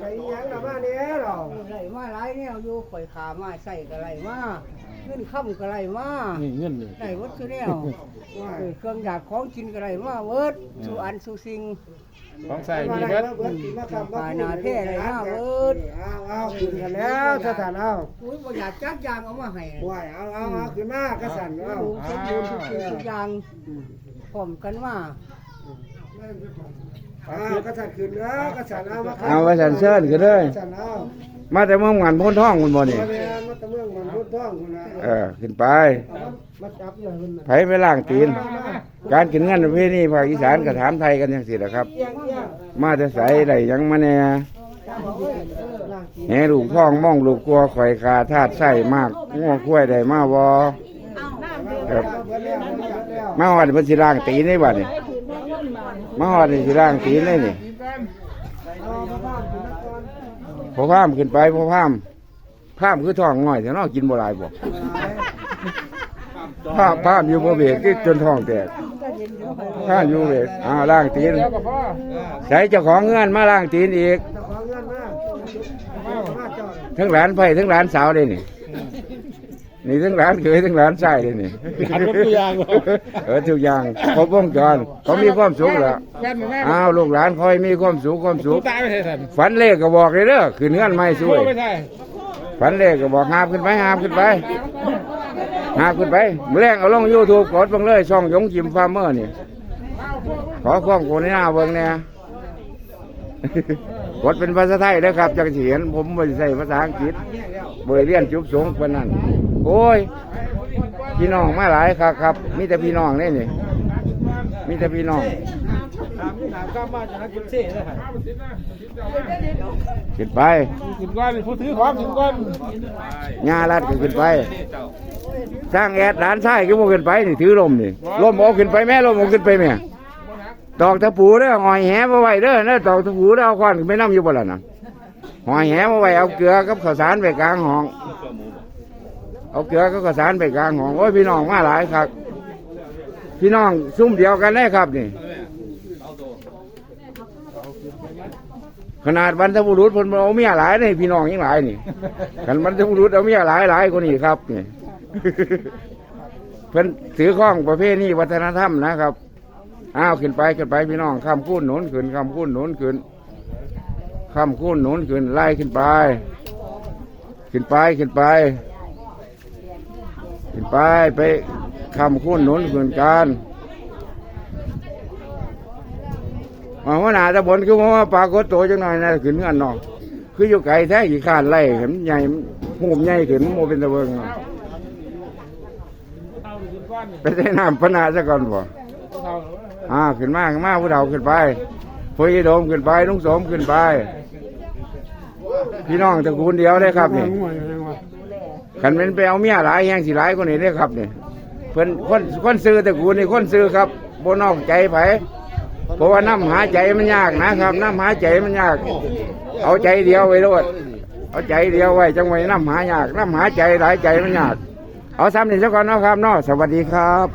ไอ้ยังละมาเนี่ยหรอไรมาหลายแนวอยู่ข่อยขามาใส่ก็ไรมาเงินค่ำก็ไรมานี่เงินนี่ได้วัดสุแนวเออเครื่องอยากของกินก็ไรมาเวิร์ดสูอันสู่สิ่งของใส่มีเบิดมาเบิดาคำปานาเท่อะไรมาเวิร์ดเอาเอาขึ้นกันแล้วสถานเอาอุ้ยบ่อยากจักยางเอามาให้ไหวเอาเอาเอาขึ้นมากระสันเอาสมบูรณ์ทุกสิ่งทุกอย่างพร้อมกันมา อากระสันขึ้นแล้วกระสันเอามาเอาไว้สันเชิญกันเลยกระสันเอามาแต่เมืองหวานพ้นท้องคุณบ่นี่มาเนี่ยมาตะเมืองมันพูดท้องคุณนะเออขึ้นไปมาจับอย่างคุณนะไผไปล่างตีน การกินเงินประเภทนี้ภาคอีสานก็ถามไทยกันจังซี่แหละครับ เอียงเอียงมาแต่ใสได้หยังมาแน่จับเอาไว้เออล่างกินแหลูกท้องมองลูกกลัวข่อยขาธาตุไส้มากงัวกล้วยได้มาบ่ ครับเบิดแล้วเบิดแล้วมาฮอดเพิ่นสิล้างตีนได้บัดนี่ มาฮอดนี่สิล้างตีนได้นี่ผ้านคุณนครพอพามขึ้นไปพอพามพามคือท้องง่อยแต่นาะกินบ่หลายบ่พามพามอยู่บ่เบรกที่จนท้องแตกพามอยู่เบรกอ่าล้างตีนแล้วก็พอใส่เจ้าของเงื่อนมาล้างตีนอีกทั้งหลานไผ่ทั้งหลานสาวเลยนี่ นี่ทั้งหลานเคยทั้งหลานชายเลยนี่หันรถตัวอย่างบ่เออทุกอย่างครบวงจรเขามีความสุขแล้วแฟนมาแม่อ้าวลูกหลานคอยมีความสุขความสุตูขตายไปใส่สันฝันเลขก็บอกเลยเด้อขึ้นเงื่อนไม่สวย ไม่ใช่ฝันเลขก็บอกหาบขึ้นไปหาบขึ้นไปหาบขึ้นไปมื่อแรงเอาลงยูทูบกดเบังเลยช่องยงจิมฟาร์มเมอร์นี่ขอความกรุณาเบิ่งเนี่ย กดเป็นภาษาไทยนะครับจังสิเห็นผมไม่ได้ใส่ภาษาอังกฤษเบยเรียนจุบสงปานนั้นโอ้ย พี่น้องมาหลายครับครับมีแต่พี่น้องนี่นี่มีแต่พี่น้องถามถามกล้ามาจะนักกินเซ่เลยค่ะขึ้นไปกินก้อนผู้ถือของกินก้อนงาลัดก็ขึ้นไปสร้างแอดร้านชายก็บ่ขึ้นไปนี่ถือลมนี่ลมเอาขึ้นไปแม่ลมเอาขึ้นไปแม่ ตอกตะปูเด้อหอยแหมาไว้เด้อเด้อตอกตะปูเด้อเอาค้อนขึ้นไปน้ำอยู่บ่ล่ะน่ะหอยแหมาไว้เอาเกลือกับข้าวสารไปกลางห้อง เอาเกลือกับข้าวสารไปกลางห้องโอ้ยพี่น้องมาหลายครับ พี่น้องซุ่มเดียวกันได้ครับนี่ ขนาดบรรพบุรุษเพิ่นเอาเมียหลายนี่พี่น้องยังหลายนี่กันบรรพบุรุษเอาเมียหลายหลายกว่านี้ครับนี่เพิ่นถือข้องประเภทนี้วัฒนธรรมนะครับ อ้าวขึ้นไปขึ้นไปพี่น้องข้ามคุ้นหนุนขึ้นข้ามคุ้นหนุนขึ้นข้ามคุ้นหนุนขึ้นไล่ขึ้นไป ขึ้นไปขึ้นไป ขึ้นไปไปข้ามคุ้นหนุนขึ้นกันมาหัวหน้าตะบนคือว่าปรากฏตัวจังหน่อยนะขึ้นเงื่อนเนอกคืออยู่ไกลแท้กี่ขานไล่เห็นใหญ่หูมใหญ่ขึ้นโมเป็นตะเบิงเนาะเท่ากินไปใช้น้ำพนาซะก่อนบ่เท่า อ่าขึ้นมาขึ้นมาผู้เฒ่าขึ้นไปผู้ยโดมขึ้นไปลุงสมขึ้นไป พี่น้องตระกูลเดียวเลยครับนี่ขันเป็นไปเอาเมียหลายแห่งสิหลายคนนี้เลยครับนี่เพิ่นคนคนซื้อตระกูลนี่คนซื้อครับบนนอกใจไผเพราะว่าน้ำหาใจมันยากนะครับน้ำหาใจมันยาก เอาใจเดียวไว้โลดเอาใจเดียวไว้จังไว้น้ำหายากน้ำหาใจหลายใจมันยาก เอาซ้ำนี่ซะก่อนเนาะครับเนาะสวัสดีครับ